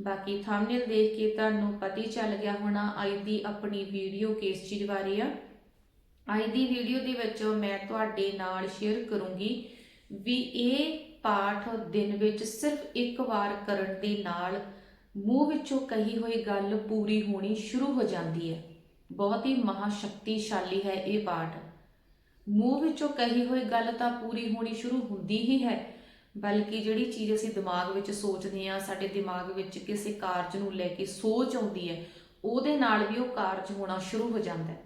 ਬਾਕੀ ਥੰਬਨੇਲ ਦੇਖ ਕੇ ਤੁਹਾਨੂੰ ਪਤਾ ਹੀ ਚੱਲ ਗਿਆ ਹੋਣਾ ਅੱਜ ਦੀ ਆਪਣੀ ਵੀਡੀਓ ਕਿਸ ਚੀਜ਼ ਬਾਰੇ ਆ। ਅੱਜ ਦੀ ਵੀਡੀਓ ਦੇ ਵਿੱਚ ਮੈਂ ਤੁਹਾਡੇ ਨਾਲ ਸ਼ੇਅਰ ਕਰੂੰਗੀ ਵੀ ਇਹ ਪਾਠ ਦਿਨ ਵਿੱਚ ਸਿਰਫ ਇੱਕ ਵਾਰ ਕਰਨ ਦੇ ਨਾਲ ਮੂੰਹ ਵਿੱਚੋਂ ਕਹੀ ਹੋਈ ਗੱਲ ਪੂਰੀ ਹੋਣੀ ਸ਼ੁਰੂ ਹੋ ਜਾਂਦੀ ਹੈ। ਬਹੁਤ ਹੀ ਮਹਾ ਸ਼ਕਤੀਸ਼ਾਲੀ ਹੈ ਇਹ ਪਾਠ। ਮੂੰਹ ਵਿੱਚੋਂ ਕਹੀ ਹੋਈ ਗੱਲ ਤਾਂ ਪੂਰੀ ਹੋਣੀ ਸ਼ੁਰੂ ਹੁੰਦੀ ਹੀ ਹੈ ਬਲਕਿ ਜਿਹੜੀ ਚੀਜ਼ ਅਸੀਂ ਦਿਮਾਗ ਵਿੱਚ ਸੋਚਦੇ ਆ ਸਾਡੇ ਦਿਮਾਗ ਵਿੱਚ ਕਿਸੇ ਕਾਰਜ ਨੂੰ ਲੈ ਕੇ ਸੋਚ ਆਉਂਦੀ ਹੈ, ਉਹਦੇ ਨਾਲ ਵੀ ਉਹ ਕਾਰਜ ਹੋਣਾ ਸ਼ੁਰੂ ਹੋ ਜਾਂਦਾ ਹੈ।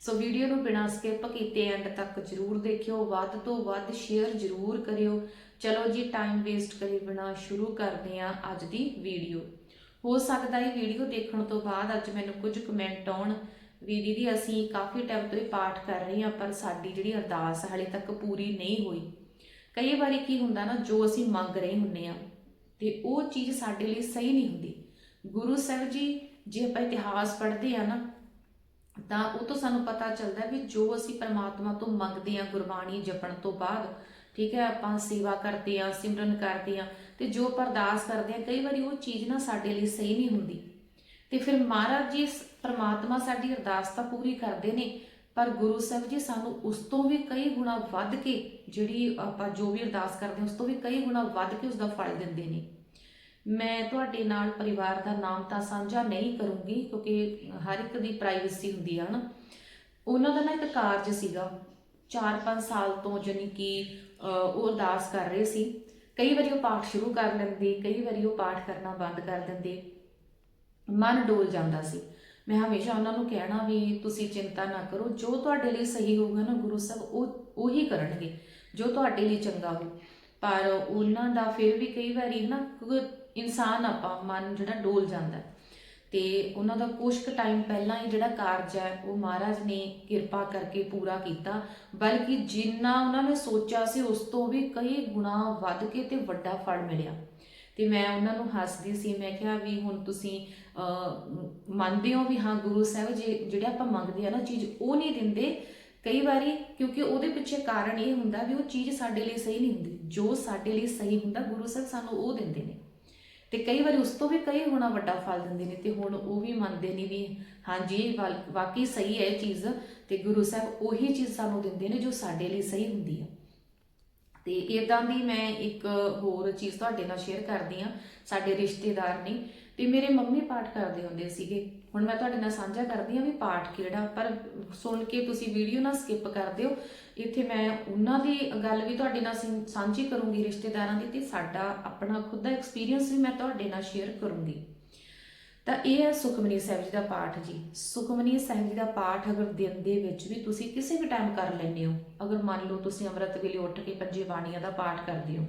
ਸੋ ਵੀਡੀਓ ਨੂੰ ਬਿਨਾਂ ਸਕਿਪ ਕੀਤੇ ਐਂਡ ਤੱਕ ਜਰੂਰ ਦੇਖਿਓ, ਵੱਧ ਤੋਂ ਵੱਧ ਸ਼ੇਅਰ ਜਰੂਰ ਕਰਿਓ। ਚਲੋ ਜੀ ਟਾਈਮ ਵੇਸਟ ਕਰੇ ਬਿਨਾਂ ਸ਼ੁਰੂ ਕਰਦੇ ਆ ਅੱਜ ਦੀ ਵੀਡੀਓ। ਹੋ ਸਕਦਾ ਇਹ ਵੀਡੀਓ ਦੇਖਣ ਤੋਂ ਬਾਅਦ ਅੱਜ ਮੈਨੂੰ ਕੁਝ ਕਮੈਂਟ ਆਉਣ। ਵੀ ਦੀਦੀ ਅਸੀਂ ਕਾਫੀ ਟਾਈਮ ਤੋਂ ਇਹ ਪਾਠ ਕਰ ਰਹੇ ਹਾਂ, ਪਰ ਸਾਡੀ ਜਿਹੜੀ ਅਰਦਾਸ ਹਾਲੇ ਤੱਕ ਪੂਰੀ ਨਹੀਂ ਹੋਈ। ਕਈ ਵਾਰੀ ਕੀ ਹੁੰਦਾ ਨਾ, ਜੋ ਅਸੀਂ ਮੰਗ ਰਹੇ ਹੁੰਨੇ ਆ, ਤੇ ਉਹ ਚੀਜ਼ ਸਾਡੇ ਲਈ ਸਹੀ ਨਹੀਂ ਹੁੰਦੀ। ਗੁਰੂ ਸਾਹਿਬ ਜੀ, ਜੇ ਆਪਾਂ ਇਤਿਹਾਸ ਪੜ੍ਹਦੇ ਆ ਨਾ, ਤਾਂ ਉਹ ਤੋਂ ਸਾਨੂੰ ਪਤਾ ਚੱਲਦਾ ਵੀ ਜੋ ਅਸੀਂ ਪਰਮਾਤਮਾ ਤੋਂ ਮੰਗਦੇ ਆ, ਗੁਰਬਾਣੀ ਜਪਣ ਤੋਂ ਬਾਅਦ, ਠੀਕ ਹੈ, ਆਪਾਂ ਸੇਵਾ ਕਰਦੇ ਆ, ਸਿਮਰਨ ਕਰਦੇ ਆ, ਤੇ ਜੋ ਆਪਾਂ ਅਰਦਾਸ ਕਰਦੇ ਆ, ਕਈ ਵਾਰੀ ਉਹ ਚੀਜ਼ ਨਾ ਸਾਡੇ ਲਈ ਸਹੀ ਨਹੀਂ ਹੁੰਦੀ। ਤੇ ਫਿਰ ਮਹਾਰਾਜ ਜੀ ਪਰਮਾਤਮਾ ਸਾਡੀ ਅਰਦਾਸ ਤਾਂ ਪੂਰੀ ਕਰਦੇ ਨੇ ਪਰ ਗੁਰੂ ਸਾਹਿਬ ਜੀ ਸਾਨੂੰ ਉਸ ਤੋਂ ਵੀ ਕਈ ਗੁਣਾ ਵੱਧ ਕੇ ਜਿਹੜੀ ਆਪਾਂ ਜੋ ਵੀ ਅਰਦਾਸ ਕਰਦੇ ਹਾਂ, ਉਸ ਤੋਂ ਵੀ ਕਈ ਗੁਣਾ ਵੱਧ ਕੇ ਉਸ ਦਾ ਫਲ ਦਿੰਦੇ ਨੇ। ਮੈਂ ਤੁਹਾਡੇ ਨਾਲ ਪਰਿਵਾਰ ਦਾ ਨਾਮ ਤਾਂ ਸਾਂਝਾ ਨਹੀਂ ਕਰੂੰਗੀ ਕਿਉਂਕਿ ਹਰ ਇੱਕ ਦੀ ਪ੍ਰਾਈਵੇਸੀ ਹੁੰਦੀ ਆ ਨਾ ਉਹਨਾਂ ਦਾ ਨਾ ਇੱਕ ਕਾਰਜ ਸੀਗਾ 4-5 ਸਾਲ ਤੋਂ ਜਾਣੀ ਕਿ ਉਹ ਅਰਦਾਸ ਕਰ ਰਹੇ ਸੀ। ਕਈ ਵਾਰੀ ਉਹ ਪਾਠ ਸ਼ੁਰੂ ਕਰ ਲੈਂਦੇ, ਕਈ ਵਾਰੀ ਉਹ ਪਾਠ ਕਰਨਾ ਬੰਦ ਕਰ ਦਿੰਦੇ। ਮਨ ਡੋਲ ਜਾਂਦਾ ਸੀ। ਮੈਂ ਹਮੇਸ਼ਾ ਉਹਨਾਂ ਨੂੰ ਕਹਿਣਾ ਵੀ ਤੁਸੀਂ ਚਿੰਤਾ ਨਾ ਕਰੋ, ਜੋ ਤੁਹਾਡੇ ਲਈ ਸਹੀ ਹੋਊਗਾ ਨਾ ਗੁਰੂ ਸਾਹਿਬ, ਉਹ, ਉਹੀ ਕਰਨਗੇ, ਜੋ ਤੁਹਾਡੇ ਲਈ ਚੰਗਾ ਹੋ ਪਰ ਉਹਨਾਂ ਦਾ ਫਿਰ ਵੀ ਕਈ ਵਾਰੀ ਨਾ ਕਿਉਂਕਿ ਇਨਸਾਨ ਆਪਾਂ, ਮਨ ਜਿਹੜਾ ਡੋਲ ਜਾਂਦਾ ਹੈ। ਤੇ ਉਹਨਾਂ ਦਾ ਕੁਝ ਕੁ ਟਾਈਮ ਪਹਿਲਾਂ ਹੀ ਜਿਹੜਾ ਕਾਰਜ ਹੈ, ਉਹ ਮਹਾਰਾਜ ਨੇ ਕਿਰਪਾ ਕਰਕੇ ਪੂਰਾ ਕੀਤਾ। ਬਲਕਿ ਜਿੰਨਾ ਉਹਨਾਂ ਨੇ ਸੋਚਿਆ ਸੀ, ਉਸ ਤੋਂ ਵੀ ਕਈ ਗੁਣਾ ਵੱਧ ਕੇ ਤੇ ਵੱਡਾ ਫਲ ਮਿਲਿਆ। ਤੇ ਮੈਂ ਉਹਨਾਂ ਨੂੰ ਹੱਸਦੀ ਸੀ, ਮੈਂ ਕਿਹਾ ਵੀ ਹੁਣ ਤੁਸੀਂ ਮੰਨਦੇ ਹੋ ਵੀ ਹਾਂ ਗੁਰੂ ਸਾਹਿਬ ਜੀ, ਜਿਹੜੇ ਆਪਾਂ ਮੰਗਦੇ ਆ ਨਾ ਚੀਜ਼, ਉਹ ਨਹੀਂ ਦਿੰਦੇ। ਕਈ ਵਾਰੀ ਕਿਉਂਕਿ ਉਹਦੇ ਪਿੱਛੇ ਕਾਰਨ ਇਹ ਹੁੰਦਾ ਵੀ ਉਹ ਚੀਜ਼ ਸਾਡੇ ਲਈ ਸਹੀ ਨਹੀਂ ਹੁੰਦੀ। ਜੋ ਸਾਡੇ ਲਈ ਸਹੀ ਹੁੰਦਾ, ਗੁਰੂ ਸਾਹਿਬ ਸਾਨੂੰ ਉਹ ਦਿੰਦੇ ਨੇ। ਤੇ ਕਈ ਵਾਰੀ ਉਸ ਤੋਂ ਵੀ ਕਈ ਹੋਣਾ ਵੱਡਾ ਫਲ ਦਿੰਦੇ ਨੇ ਤੇ ਹੁਣ ਉਹ ਵੀ ਮੰਨਦੇ ਨੇ ਵੀ ਹਾਂਜੀ ਇਹ ਵਾਕਈ ਸਹੀ ਹੈ ਇਹ ਚੀਜ਼ ਤੇ ਗੁਰੂ ਸਾਹਿਬ ਉਹੀ ਚੀਜ਼ ਸਾਨੂੰ ਦਿੰਦੇ ਨੇ ਜੋ ਸਾਡੇ ਲਈ ਸਹੀ ਹੁੰਦੀ ਹੈ ਤੇ ਇਦਾਂ ਦੀ ਮੈਂ ਇੱਕ ਹੋਰ ਚੀਜ਼ ਤੁਹਾਡੇ ਨਾਲ ਸ਼ੇਅਰ ਕਰਦੀ ਆ ਸਾਡੇ ਰਿਸ਼ਤੇਦਾਰ ਨੇ। ਤੇ ਮੇਰੇ ਮੰਮੀ ਪਾਠ ਕਰਦੇ ਹੁੰਦੇ ਸੀਗੇ। ਹੁਣ ਮੈਂ ਤੁਹਾਡੇ ਨਾਲ ਸਾਂਝਾ ਕਰਦੀ ਆ ਵੀ ਪਾਠ ਕਿਹੜਾ, ਪਰ ਸੁਣ ਕੇ ਤੁਸੀਂ ਵੀਡੀਓ ਨਾ ਸਕਿਪ ਕਰ ਦਿਓ। ਇੱਥੇ ਮੈਂ ਉਹਨਾਂ ਦੀ ਗੱਲ ਵੀ ਤੁਹਾਡੇ ਨਾਲ ਸਿੰ- ਸਾਂਝੀ ਕਰੂੰਗੀ ਰਿਸ਼ਤੇਦਾਰਾਂ ਦੀ ਤੇ ਸਾਡਾ ਆਪਣਾ ਖੁਦ ਦਾ ਐਕਸਪੀਰੀਅੰਸ ਵੀ ਮੈਂ ਤੁਹਾਡੇ ਨਾਲ ਸ਼ੇਅਰ ਕਰੂੰਗੀ। ਤਾਂ ਇਹ ਹੈ ਸੁਖਮਨੀ ਸਾਹਿਬ ਜੀ ਦਾ ਪਾਠ ਜੀ। ਸੁਖਮਨੀ ਸਾਹਿਬ ਜੀ ਦਾ ਪਾਠ ਅਗਰ ਦਿਨ ਦੇ ਵਿੱਚ ਵੀ ਤੁਸੀਂ ਕਿਸੇ ਵੀ ਟਾਈਮ ਕਰ ਲੈਂਦੇ ਹੋ, ਅਗਰ ਮੰਨ ਲਓ ਤੁਸੀਂ ਅੰਮ੍ਰਿਤ ਵੇਲੇ ਉੱਠ ਕੇ ਪੰਜੇ ਬਾਣੀਆਂ ਦਾ ਪਾਠ ਕਰਦੇ ਹੋ,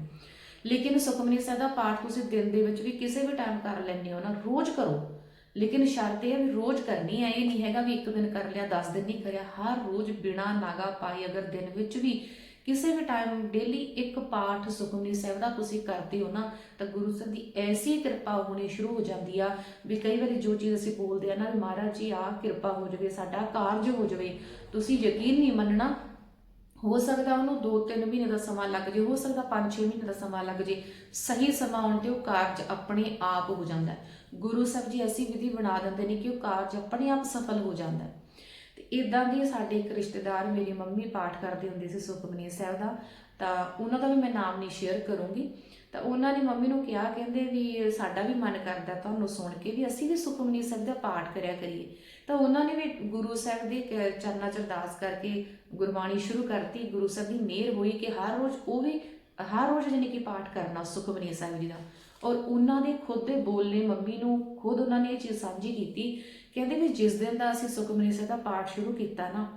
ਲੇਕਿਨ ਸੁਖਮਨੀ ਸਾਹਿਬ ਦਾ ਪਾਠ ਤੁਸੀਂ ਦਿਨ ਦੇ ਵਿੱਚ ਵੀ ਕਿਸੇ ਵੀ ਟਾਈਮ ਕਰ ਲੈਂਦੇ ਹੋ ਨਾ, ਰੋਜ਼ ਕਰੋ। ਲੇਕਿਨ ਸ਼ਰਤ ਇਹ ਹੈ ਵੀ ਰੋਜ਼ ਕਰਨੀ ਹੈ, ਇਹ ਨਹੀਂ ਹੈਗਾ ਵੀ ਇੱਕ ਦਿਨ ਕਰ ਲਿਆ 10 ਦਿਨ ਨਹੀਂ ਕਰਿਆ, ਹਰ ਰੋਜ਼ ਬਿਨਾ ਨਾਗਾ ਪਾਈ ਅਗਰ ਦਿਨ ਵਿੱਚ ਵੀ ਕਿਸੇ ਵੀ ਟਾਈਮ ਡੇਲੀ ਇੱਕ ਪਾਠ ਸੁਖਮਨੀ ਸਾਹਿਬ ਦਾ ਤੁਸੀਂ ਕਰਦੇ ਹੋ ਨਾ, ਤਾਂ ਗੁਰੂ ਸਾਹਿਬ ਦੀ ਐਸੀ ਕਿਰਪਾ ਹੋਣੀ ਸ਼ੁਰੂ ਹੋ ਜਾਂਦੀ ਆ ਵੀ ਕਈ ਵਾਰੀ ਜੋ ਚੀਜ਼ ਅਸੀਂ ਬੋਲਦੇ ਆ ਨਾ ਵੀ ਮਹਾਰਾਜ ਜੀ ਆ ਕਿਰਪਾ ਹੋ ਜਾਵੇ, ਸਾਡਾ ਕਾਰਜ ਹੋ ਜਾਵੇ, ਤੁਸੀਂ ਯਕੀਨ ਨਹੀਂ ਮੰਨਣਾ, ਹੋ ਸਕਦਾ ਉਹਨੂੰ 2-3 ਮਹੀਨੇ ਦਾ ਸਮਾਂ ਲੱਗ ਜੇ, ਹੋ ਸਕਦਾ 5-6 ਮਹੀਨੇ ਦਾ ਸਮਾਂ ਲੱਗ ਜੇ, ਸਹੀ ਸਮਾਂ ਆਉਣ ਤੇ ਉਹ ਕਾਰਜ ਆਪਣੇ ਆਪ ਹੋ ਜਾਂਦਾ। ਗੁਰੂ ਸਾਹਿਬ ਜੀ ਐਸੀ ਵਿਧੀ ਬਣਾ ਦਿੰਦੇ ਨੇ ਕਿ ਉਹ ਕਾਰਜ ਆਪਣੇ ਆਪ ਸਫਲ ਹੋ ਜਾਂਦਾ। ਹੈ ਇਦਾਂ ਦੀ ਸਾਡੇ ਇੱਕ ਰਿਸ਼ਤੇਦਾਰ ਮੇਰੀ ਮੰਮੀ ਪਾਠ ਕਰਦੇ ਹੁੰਦੇ ਸੀ ਸੁਖਮਨੀ ਸਾਹਿਬ ਦਾ, ਤਾਂ ਉਹਨਾਂ ਦਾ ਵੀ ਮੈਂ ਨਾਮ ਨਹੀਂ ਸ਼ੇਅਰ ਕਰੂੰਗੀ। ਤਾਂ ਉਹਨਾਂ ਨੇ ਮੰਮੀ ਨੂੰ ਕਿਹਾ, ਕਹਿੰਦੇ ਵੀ ਸਾਡਾ ਵੀ ਮਨ ਕਰਦਾ ਤੁਹਾਨੂੰ ਸੁਣ ਕੇ ਵੀ ਅਸੀਂ ਵੀ ਸੁਖਮਨੀ ਸਾਹਿਬ ਦਾ ਪਾਠ ਕਰਿਆ ਕਰੀਏ। ਤਾਂ ਉਹਨਾਂ ਨੇ ਵੀ ਗੁਰੂ ਸਾਹਿਬ ਦੇ ਕ- ਚਰਨਾਂ 'ਚ ਅਰਦਾਸ ਕਰਕੇ ਗੁਰਬਾਣੀ ਸ਼ੁਰੂ ਕਰਤੀ। ਗੁਰੂ ਸਾਹਿਬ ਦੀ ਮਿਹਰ ਹੋਈ ਕਿ ਹਰ ਰੋਜ਼ ਉਹ ਵੀ, ਹਰ ਰੋਜ਼ ਜਾਣੀ ਕਿ ਪਾਠ ਕਰਨਾ ਸੁਖਮਨੀ ਸਾਹਿਬ ਜੀ ਦਾ। ਔਰ ਉਹਨਾਂ ਦੇ ਖੁਦ ਦੇ ਬੋਲਨੇ ਮੰਮੀ ਨੂੰ ਖੁਦ ਉਹਨਾਂ ਨੇ ਇਹ ਚੀਜ਼ ਸਾਂਝੀ ਕੀਤੀ ਕਹਿੰਦੇ ਵੀ ਜਿਸ ਦਿਨ ਦਾ ਅਸੀਂ ਸੁਖਮਨੀ ਸਾਹਿਬ ਦਾ ਪਾਠ ਸ਼ੁਰੂ ਕੀਤਾ ਨਾ,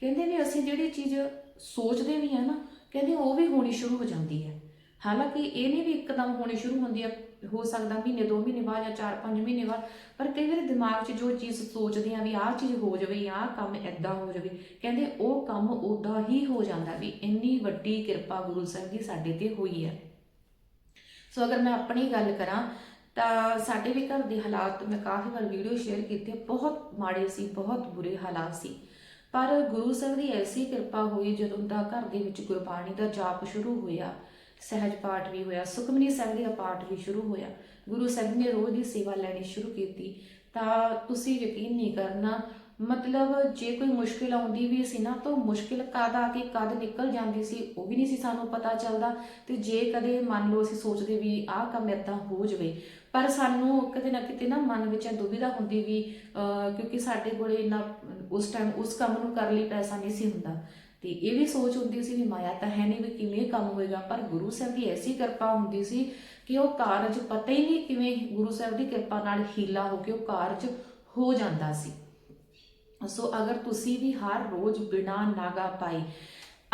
ਕਹਿੰਦੇ ਵੀ ਅਸੀਂ ਜਿਹੜੀ ਚੀਜ਼ ਸੋਚਦੇ ਵੀ ਆ ਨਾ, ਕਹਿੰਦੇ ਉਹ ਵੀ ਹੋਣੀ ਸ਼ੁਰੂ ਹੋ ਜਾਂਦੀ ਹੈ। ਹਾਲਾਂਕਿ ਇਹ ਨਹੀਂ ਵੀ ਇੱਕਦਮ ਹੋਣੀ ਸ਼ੁਰੂ ਹੁੰਦੀ ਹੈ, ਹੋ ਸਕਦਾ ਮਹੀਨੇ, ਦੋ ਮਹੀਨੇ ਬਾਅਦ ਜਾਂ 4-5 ਮਹੀਨੇ ਬਾਅਦ, ਪਰ ਕਈ ਵਾਰੀ ਦਿਮਾਗ 'ਚ ਜੋ ਚੀਜ਼ ਸੋਚਦੇ ਆ ਵੀ ਆਹ ਚੀਜ਼ ਹੋ ਜਾਵੇ, ਆਹ ਕੰਮ ਐਦਾਂ ਹੋ ਜਾਵੇ, ਕਹਿੰਦੇ ਉਹ ਕੰਮ ਉਦਾਂ ਹੀ ਹੋ ਜਾਂਦਾ ਵੀ ਇੰਨੀ ਵੱਡੀ ਕਿਰਪਾ ਗੁਰੂ ਸਾਹਿਬ ਦੀ ਸਾਡੇ ਤੇ ਹੋਈ ਹੈ। ਸੋ ਅਗਰ ਮੈਂ ਆਪਣੀ ਗੱਲ ਕਰਾਂ ਤਾਂ ਸਾਡੇ ਵੀ ਘਰ ਦੇ ਹਾਲਾਤ ਮੈਂ ਕਾਫੀ ਵਾਰ ਵੀਡੀਓ ਸ਼ੇਅਰ ਕੀਤੀ, ਬਹੁਤ ਮਾੜੇ ਸੀ, ਬਹੁਤ ਬੁਰੇ ਹਾਲਾਤ ਸੀ। ਪਰ ਗੁਰੂ ਸਾਹਿਬ ਦੀ ਐਸੀ ਕਿਰਪਾ ਹੋਈ ਜਦੋਂ ਦਾ ਘਰ ਦੇ ਵਿੱਚ ਗੁਰਬਾਣੀ ਦਾ ਜਾਪ ਸ਼ੁਰੂ ਹੋਇਆ, ਸਹਿਜ ਪਾਠ ਵੀ ਹੋਇਆ, ਸੁਖਮਨੀ ਸਾਹਿਬ ਦਾ ਪਾਠ ਵੀ ਸ਼ੁਰੂ ਹੋਇਆ, ਗੁਰੂ ਸਾਹਿਬ ਨੇ ਰੋਜ਼ ਦੀ ਸੇਵਾ ਲੈਣੀ ਸ਼ੁਰੂ ਕੀਤੀ, ਤਾਂ ਤੁਸੀਂ ਯਕੀਨ ਨਹੀਂ ਕਰਨਾ, ਮਤਲਬ ਜੇ ਕੋਈ ਮੁਸ਼ਕਿਲ ਆਉਂਦੀ ਵੀ ਸੀ ਨਾ, ਤਾਂ ਮੁਸ਼ਕਿਲ ਕਦ ਆ ਕੇ ਕਦ ਨਿਕਲ ਜਾਂਦੀ ਸੀ, ਉਹ ਵੀ ਨਹੀਂ ਸੀ ਸਾਨੂੰ ਪਤਾ ਚੱਲਦਾ, ਤੇ ਜੇ ਕਦੇ ਮੰਨ ਲਓ ਅਸੀਂ ਸੋਚਦੇ ਵੀ ਆਹ ਕੰਮ ਏਦਾਂ ਹੋ ਜਾਵੇ ਪਰ ਸਾਨੂੰ ਕਿਤੇ ਨਾ ਕਿਤੇ ਨਾ ਮਨ ਵਿੱਚ ਇਹ ਦੁਬਿਧਾ ਹੁੰਦੀ ਵੀ ਕਿਉਂਕਿ ਸਾਡੇ ਕੋਲੇ ਇੰਨਾ, ਉਸ ਟਾਈਮ ਉਸ ਕੰਮ ਨੂੰ ਕਰਨ ਲਈ ਪੈਸਾ ਨਹੀਂ ਸੀ ਹੁੰਦਾ। ਤੇ ਇਹ ਵੀ ਸੋਚ ਹੁੰਦੀ ਸੀ ਵੀ ਮਾਇਆ ਤਾਂ ਹੈ ਨਹੀਂ ਵੀ ਕਿਵੇਂ ਕੰਮ ਹੋਏਗਾ, ਪਰ ਗੁਰੂ ਸਾਹਿਬ ਦੀ ਐਸੀ ਕਿਰਪਾ ਹੁੰਦੀ ਸੀ ਕਿ ਉਹ ਕਾਰਜ ਪਤਾ ਹੀ ਨਹੀਂ ਕਿਵੇਂ ਗੁਰੂ ਸਾਹਿਬ ਦੀ ਕਿਰਪਾ ਨਾਲ ਹੀਲਾ ਹੋ ਕੇ ਉਹ ਕਾਰਜ ਹੋ ਜਾਂਦਾ ਸੀ। ਸੋ ਅਗਰ ਤੁਸੀਂ ਵੀ ਹਰ ਰੋਜ਼ ਬਿਨਾ ਨਾਗਾ ਪਾਈ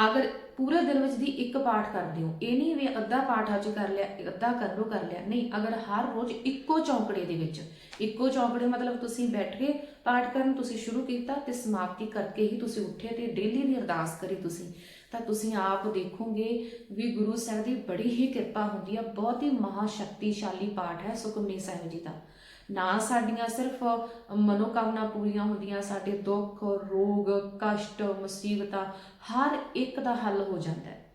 ਅਗਰ ਪੂਰੇ ਦਿਨ ਵਿੱਚ ਦੀ ਇੱਕ ਪਾਠ ਕਰਦੇ ਹੋ। ਇਹ ਨਹੀਂ ਵੀ ਅੱਧਾ ਪਾਠ ਅੱਜ ਕਰ ਲਿਆ, ਅੱਧਾ ਕਰ ਲੋ ਕਰ ਲਿਆ। ਨਹੀਂ, ਅਗਰ ਹਰ ਰੋਜ਼ ਇੱਕੋ ਚੌਂਕੜੇ ਦੇ ਵਿੱਚ, ਇੱਕੋ ਚੌਂਕੜੇ ਮਤਲਬ ਤੁਸੀਂ ਬੈਠ ਕੇ ਪਾਠ ਕਰਨ, ਤੁਸੀਂ ਸ਼ੁਰੂ ਕੀਤਾ ਤੇ ਸਮਾਪਤੀ ਕਰਕੇ ਹੀ ਤੁਸੀਂ ਉੱਠੇ ਤੇ ਡੇਲੀ ਦੀ ਅਰਦਾਸ ਕਰੀ ਤੁਸੀਂ, ਤਾਂ ਤੁਸੀਂ ਆਪ ਦੇਖੋਗੇ ਵੀ ਗੁਰੂ ਸਾਹਿਬ ਦੀ ਬੜੀ ਹੀ ਕਿਰਪਾ ਹੁੰਦੀ ਆ। ਬਹੁਤ ਹੀ ਮਹਾ ਸ਼ਕਤੀਸ਼ਾਲੀ ਪਾਠ ਹੈ ਸੁਖਮਨੀ ਸਾਹਿਬ ਜੀ ਦਾ। ਨਾ ਸਾਡੀਆਂ ਸਿਰਫ ਮਨੋਕਾਮਨਾ ਪੂਰੀਆਂ ਹੁੰਦੀਆਂ, ਸਾਡੇ ਦੁੱਖ, ਰੋਗ, ਕਸ਼ਟ, ਮੁਸੀਬਤਾਂ, ਹਰ ਇੱਕ ਦਾ ਹੱਲ ਹੋ ਜਾਂਦਾ ਹੈ।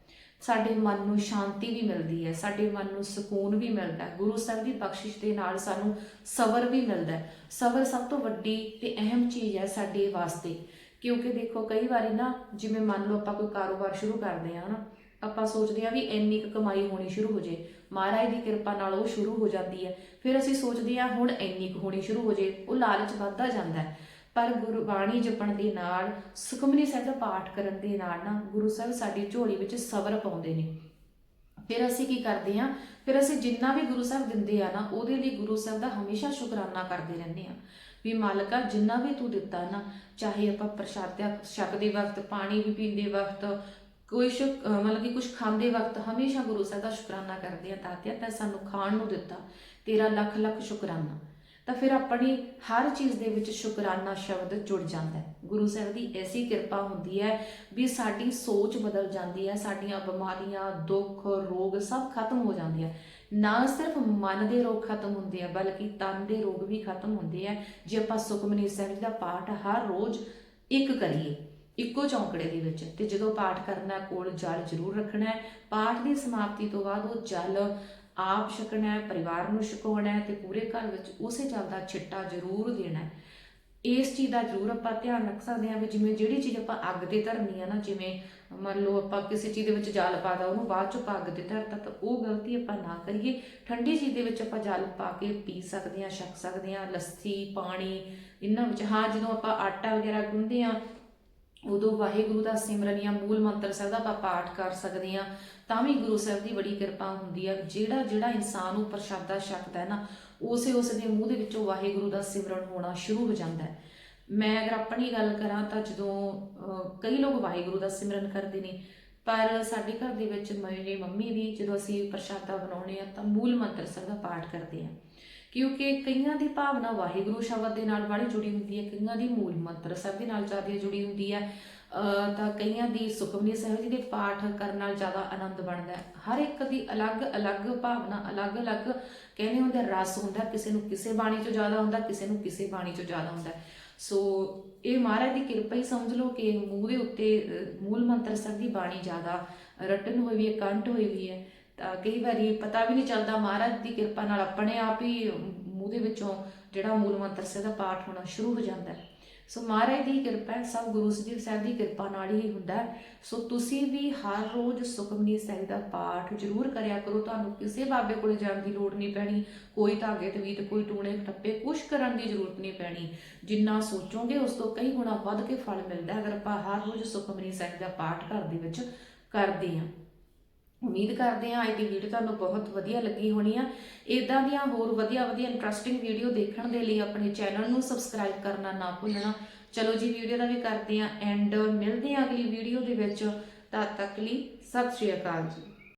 ਸਾਡੇ ਮਨ ਨੂੰ ਸ਼ਾਂਤੀ ਵੀ ਮਿਲਦੀ ਹੈ, ਸਾਡੇ ਮਨ ਨੂੰ ਸਕੂਨ ਵੀ ਮਿਲਦਾ ਹੈ। ਗੁਰੂ ਸਾਹਿਬ ਦੀ ਬਖਸ਼ਿਸ਼ ਦੇ ਨਾਲ ਸਾਨੂੰ ਸਬਰ ਵੀ ਮਿਲਦਾ ਹੈ। ਸਬਰ ਸਭ ਤੋਂ ਵੱਡੀ ਤੇ ਅਹਿਮ ਚੀਜ਼ ਹੈ ਸਾਡੇ ਵਾਸਤੇ। ਕਿਉਂਕਿ ਦੇਖੋ, ਕਈ ਵਾਰੀ ਨਾ ਜਿਵੇਂ ਮੰਨ ਲਓ ਆਪਾਂ ਕੋਈ ਕਾਰੋਬਾਰ ਸ਼ੁਰੂ ਕਰਦੇ ਆ ਨਾ, ਆਪਾਂ ਸੋਚਦੇ ਆ ਵੀ ਇੰਨੀ ਕੁ ਕਮਾਈ ਹੋਣੀ ਸ਼ੁਰੂ ਹੋ ਜੇ ਮਹਾਰਾਜ ਦੀ ਕਿਰਪਾ ਨਾਲ ਉਹ ਸ਼ੁਰੂ ਹੋ ਜਾਂਦੀ ਹੈ। ਫਿਰ ਅਸੀਂ ਸੋਚਦੇ ਹਾਂ, ਹੁਣ ਇੰਨੀ ਕੁ ਹੋਣੀ ਸ਼ੁਰੂ ਹੋ ਜੇ, ਉਹ ਲਾਲਚ ਵੱਧਦਾ ਜਾਂਦਾ ਹੈ। ਪਰ ਗੁਰਬਾਣੀ ਜਪਣ ਦੇ ਨਾਲ, ਸੁਖਮਨੀ ਸਾਹਿਬ ਦਾ ਪਾਠ ਕਰਨ ਦੇ ਨਾਲ ਨਾ, ਗੁਰੂ ਸਾਹਿਬ ਸਾਡੀ ਝੋਲੀ ਵਿੱਚ ਸਬਰ ਪਾਉਂਦੇ ਨੇ। ਫਿਰ ਅਸੀਂ ਕੀ ਕਰਦੇ ਆ ਫਿਰ ਅਸੀਂ ਜਿੰਨਾ ਵੀ ਗੁਰੂ ਸਾਹਿਬ ਦਿੰਦੇ ਆ ਨਾ, ਉਹਦੇ ਲਈ ਗੁਰੂ ਸਾਹਿਬ ਦਾ ਹਮੇਸ਼ਾ ਸ਼ੁਕਰਾਨਾ ਕਰਦੇ ਰਹਿੰਦੇ ਆ ਵੀ ਮਾਲਕਾ ਜਿੰਨਾ ਵੀ ਤੂੰ ਦਿੱਤਾ ਨਾ, ਚਾਹੇ ਆਪਾਂ ਪ੍ਰਸ਼ਾਦਿਆ ਛਕਦੇ ਵਕਤ, ਪਾਣੀ ਵੀ ਪੀਂਦੇ ਵਕਤ ਕੋਈ ਸ਼ੁਕ ਮਤਲਬ ਕਿ ਕੁਝ ਖਾਂਦੇ ਵਕਤ ਹਮੇਸ਼ਾ ਗੁਰੂ ਸਾਹਿਬ ਦਾ ਸ਼ੁਕਰਾਨਾ ਕਰਦੇ ਆ ਤਾਤਿਆ ਤੈਂ ਸਾਨੂੰ ਖਾਣ ਨੂੰ ਦਿੱਤਾ, ਤੇਰਾ ਲੱਖ ਲੱਖ ਸ਼ੁਕਰਾਨਾ। ਤਾਂ ਫਿਰ ਆਪਣੀ ਹਰ ਚੀਜ਼ ਦੇ ਵਿੱਚ ਸ਼ੁਕਰਾਨਾ ਸ਼ਬਦ ਜੁੜ ਜਾਂਦਾ ਹੈ। ਗੁਰੂ ਸਾਹਿਬ ਦੀ ਐਸੀ ਕਿਰਪਾ ਹੁੰਦੀ ਹੈ ਵੀ ਸਾਡੀ ਸੋਚ ਬਦਲ ਜਾਂਦੀ ਹੈ, ਸਾਡੀਆਂ ਬਿਮਾਰੀਆਂ, ਦੁੱਖ, ਰੋਗ ਸਭ ਖਤਮ ਹੋ ਜਾਂਦੇ ਆ। ਨਾ ਸਿਰਫ ਮਨ ਦੇ ਰੋਗ ਖਤਮ ਹੁੰਦੇ ਆ, ਬਲਕਿ ਤਨ ਦੇ ਰੋਗ ਵੀ ਖਤਮ ਹੁੰਦੇ ਆ। ਜੇ ਆਪਾਂ ਸੁਖਮਨੀ ਸਾਹਿਬ ਜੀ ਦਾ ਪਾਠ ਹਰ ਰੋਜ਼ ਇੱਕ ਕਰੀਏ ਇੱਕੋ ਚੌਂਕੜੇ ਦੇ ਵਿੱਚ। ਤੇ ਜਦੋਂ ਪਾਠ ਕਰਨਾ ਕੋਲ ਜਲ ਜ਼ਰੂਰ ਰੱਖਣਾ ਹੈ। ਪਾਠ ਦੀ ਸਮਾਪਤੀ ਤੋਂ ਬਾਅਦ ਉਹ ਜਲ ਆਪ ਛਕਣਾ ਹੈ, ਪਰਿਵਾਰ ਨੂੰ ਛਕਾਉਣਾ ਹੈ ਤੇ ਪੂਰੇ ਘਰ ਵਿੱਚ ਉਸੇ ਜਲ ਦਾ ਛਿੱਟਾ ਜ਼ਰੂਰ ਦੇਣਾ ਹੈ। ਇਸ ਚੀਜ਼ ਦਾ ਜ਼ਰੂਰ ਆਪਾਂ ਧਿਆਨ ਰੱਖ ਸਕਦੇ ਹਾਂ ਵੀ ਜਿਵੇਂ ਜਿਹੜੀ ਚੀਜ਼ ਆਪਾਂ ਅੱਗ ਤੇ ਧਰਨੀ ਆ ਨਾ, ਜਿਵੇਂ ਮੰਨ ਲਓ ਆਪਾਂ ਕਿਸੇ ਚੀਜ਼ ਦੇ ਵਿੱਚ ਜਲ ਪਾਦਾ ਉਹਨੂੰ ਬਾਅਦ ਚੋਂ ਆਪਾਂ ਅੱਗ ਤੇ ਧਰਤਾ, ਤਾਂ ਉਹ ਗਲਤੀ ਆਪਾਂ ਨਾ ਕਰੀਏ। ਠੰਡੀ ਚੀਜ਼ ਦੇ ਵਿੱਚ ਆਪਾਂ ਜਲ ਪਾ ਕੇ ਪੀ ਸਕਦੇ ਹਾਂ, ਛਕ ਸਕਦੇ ਹਾਂ, ਲੱਸੀ, ਪਾਣੀ, ਇਹਨਾਂ ਵਿੱਚ। ਹਾਂ, ਜਦੋਂ ਆਪਾਂ ਆਟਾ ਵਗੈਰਾ ਗੁੰਨਦੇ ਹਾਂ ਉਦੋਂ ਵਾਹਿਗੁਰੂ ਦਾ ਸਿਮਰਨ ਜਾਂ ਮੂਲ ਮੰਤਰ ਸਾਹਿਬ ਦਾ ਆਪਾਂ ਪਾਠ ਕਰ ਸਕਦੇ ਹਾਂ, ਤਾਂ ਵੀ ਗੁਰੂ ਸਾਹਿਬ ਦੀ ਬੜੀ ਕਿਰਪਾ ਹੁੰਦੀ ਆ। ਜਿਹੜਾ ਜਿਹੜਾ ਇਨਸਾਨ ਉਹ ਪ੍ਰਸ਼ਾਦਾ ਛਕਦਾ ਹੈ ਨਾ, ਉਸੇ ਉਸ ਦੇ ਮੂੰਹ ਦੇ ਵਿੱਚੋਂ ਵਾਹਿਗੁਰੂ ਦਾ ਸਿਮਰਨ ਹੋਣਾ ਸ਼ੁਰੂ ਹੋ ਜਾਂਦਾ ਹੈ। ਮੈਂ ਅਗਰ ਆਪਣੀ ਗੱਲ ਕਰਾਂ ਤਾਂ ਜਦੋਂ ਕਈ ਲੋਕ ਵਾਹਿਗੁਰੂ ਦਾ ਸਿਮਰਨ ਕਰਦੇ ਨੇ, ਪਰ ਸਾਡੇ ਘਰ ਦੇ ਵਿੱਚ ਮੇਰੇ ਮੰਮੀ ਵੀ ਜਦੋਂ ਅਸੀਂ ਪ੍ਰਸ਼ਾਦਾ ਬਣਾਉਣੇ ਆ ਤਾਂ ਮੂਲ ਮੰਤਰ ਸਾਹਿਬ ਦਾ ਪਾਠ ਕਰਦੇ ਆ ਕਿਉਂਕਿ ਕਈਆਂ ਦੀ ਭਾਵਨਾ ਵਾਹਿਗੁਰੂ ਸ਼ਬਦ ਦੇ ਨਾਲ ਬੜੀ ਜੁੜੀ ਹੁੰਦੀ ਹੈ, ਕਈਆਂ ਦੀ ਮੂਲ ਮੰਤਰ ਸਾਹਿਬ ਦੇ ਨਾਲ ਜ਼ਿਆਦਾ ਜੁੜੀ ਹੁੰਦੀ ਹੈ। ਤਾਂ ਕਈਆਂ ਦੀ ਸੁਖਮਨੀ ਸਾਹਿਬ ਜੀ ਦੇ ਪਾਠ ਕਰਨ ਨਾਲ ਜ਼ਿਆਦਾ ਆਨੰਦ ਬਣਦਾ ਹਰ ਇੱਕ ਦੀ ਅਲੱਗ-ਅਲੱਗ ਭਾਵਨਾ ਅਲੱਗ-ਅਲੱਗ ਕਹਿੰਦੇ ਹੁੰਦੇ ਰਸ ਹੁੰਦਾ ਕਿਸੇ ਨੂੰ ਕਿਸੇ ਬਾਣੀ ਚੋਂ ਜ਼ਿਆਦਾ ਹੁੰਦਾ, ਕਿਸੇ ਨੂੰ ਕਿਸੇ ਬਾਣੀ ਚੋਂ ਜ਼ਿਆਦਾ ਹੁੰਦਾ ਸੋ ਇਹ ਮਹਾਰਾਜ ਦੀ ਕਿਰਪਾ ਹੀ ਸਮਝ ਲਓ ਕਿ ਮੂੰਹ ਦੇ ਉੱਤੇ ਮੂਲ ਮੰਤਰ ਸਾਹਿਬ ਦੀ ਬਾਣੀ ਜ਼ਿਆਦਾ ਰਟਨ ਹੋਈ ਵੀ ਹੈ, ਕੰਠ ਹੋਈ ਵੀ ਹੈ। ਤਾਂ ਕਈ ਵਾਰੀ ਪਤਾ ਵੀ ਨਹੀਂ ਚੱਲਦਾ, ਮਹਾਰਾਜ ਦੀ ਕਿਰਪਾ ਨਾਲ ਆਪਣੇ ਆਪ ਹੀ ਮੂੰਹ ਦੇ ਵਿੱਚੋਂ ਜਿਹੜਾ ਮੂਲ ਮੰਤਰ ਸਾਹਿਬ ਦਾ ਪਾਠ ਹੋਣਾ ਸ਼ੁਰੂ ਹੋ ਜਾਂਦਾ ਹੈ। ਸੋ ਮਹਾਰਾਜ ਦੀ ਕਿਰਪਾ ਸਭ ਗੁਰੂ ਜੀ ਸਾਹਿਬ ਦੀ ਕਿਰਪਾ ਨਾਲ ਹੀ ਹੁੰਦਾ ਸੋ ਤੁਸੀਂ ਵੀ ਹਰ ਰੋਜ਼ ਸੁਖਮਨੀ ਸਾਹਿਬ ਦਾ ਪਾਠ ਜ਼ਰੂਰ ਕਰਿਆ ਕਰੋ। ਤੁਹਾਨੂੰ ਕਿਸੇ ਬਾਬੇ ਕੋਲ ਜਾਣ ਦੀ ਲੋੜ ਨਹੀਂ ਪੈਣੀ। ਕੋਈ ਧਾਗੇ, ਤਵੀਤ, ਕੋਈ ਟੂਣੇ ਟੱਪੇ ਕੁਛ ਕਰਨ ਦੀ ਜ਼ਰੂਰਤ ਨਹੀਂ ਪੈਣੀ। ਜਿੰਨਾ ਸੋਚੋਗੇ, ਉਸ ਤੋਂ ਕਈ ਗੁਣਾ ਵੱਧ ਕੇ ਫਲ ਮਿਲਦਾ ਅਗਰ ਆਪਾਂ ਹਰ ਰੋਜ਼ ਸੁਖਮਨੀ ਸਾਹਿਬ ਦਾ ਪਾਠ ਘਰ ਦੇ ਵਿੱਚ ਕਰਦੇ ਹਾਂ। ਉਮੀਦ ਕਰਦੇ ਹਾਂ ਅੱਜ ਦੀ ਵੀਡੀਓ ਤੁਹਾਨੂੰ ਬਹੁਤ ਵਧੀਆ ਲੱਗੀ ਹੋਣੀ ਆ। ਇਦਾਂ ਦੀਆਂ ਹੋਰ ਵਧੀਆ ਵਧੀਆ ਇੰਟਰਸਟਿੰਗ ਵੀਡੀਓ ਦੇਖਣ ਦੇ ਲਈ ਆਪਣੇ ਚੈਨਲ ਨੂੰ ਸਬਸਕ੍ਰਾਈਬ ਕਰਨਾ ਨਾ ਭੁੱਲਣਾ। ਚਲੋ ਜੀ ਵੀਡੀਓ ਦਾ ਵੀ ਕਰਦੇ ਹਾਂ ਐਂਡ ਮਿਲਦੇ ਹਾਂ ਅਗਲੀ ਵੀਡੀਓ ਦੇ ਵਿੱਚ। ਤਦ ਤੱਕ ਲਈ ਸਤਿ ਸ਼੍ਰੀ ਅਕਾਲ ਜੀ।